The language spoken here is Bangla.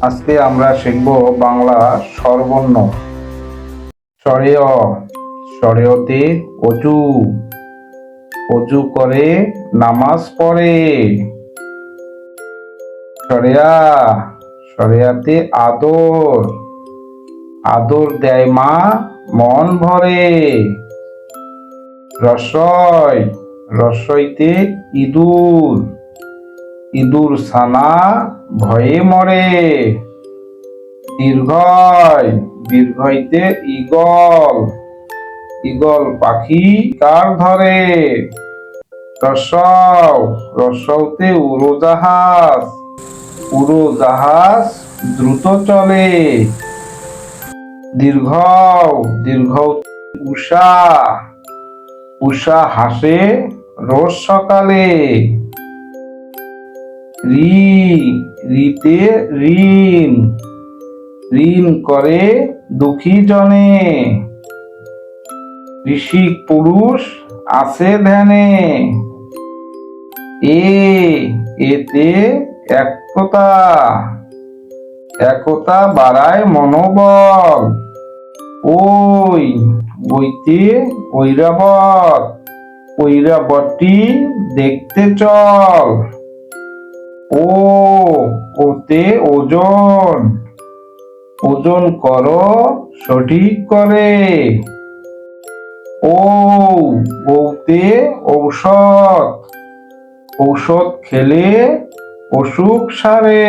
আজকে আমরা শিখব বাংলা স্বরবর্ণ। স্বরেয়তে অজু। অজু করে নামাজ পড়ে। সরেয়া সরেয়াতে আদর। আদর দেয় মা, মন ভরে। রসয় রসইতে ইঁদুর। ইঁদুর সানা ভয়ে মরে। দীর্ঘয় দীর্ঘইতে ইগল ইগল পাখি কার ধরে? রসও, রসৌতে উড়োজাহাজ উড়োজাহাজ দ্রুত চলে। দীর্ঘ দীর্ঘ উষা। উষা হাসে রোজ সকালে। রি রিতে ঋণ। ঋণ করে দুঃখী জনে। ঋষিক পুরুষ আছে ধ্যানে। এ, এতে একতা। একতা বাড়ায় মনোবল। ওই বইতে ঐরাবত। ঐরাবতী দেখতে চল। ও ওতে ওজন। ওজন করো সঠিক করে। ও ওতে ঔষধ। ঔষধ খেলে অসুখ সারে।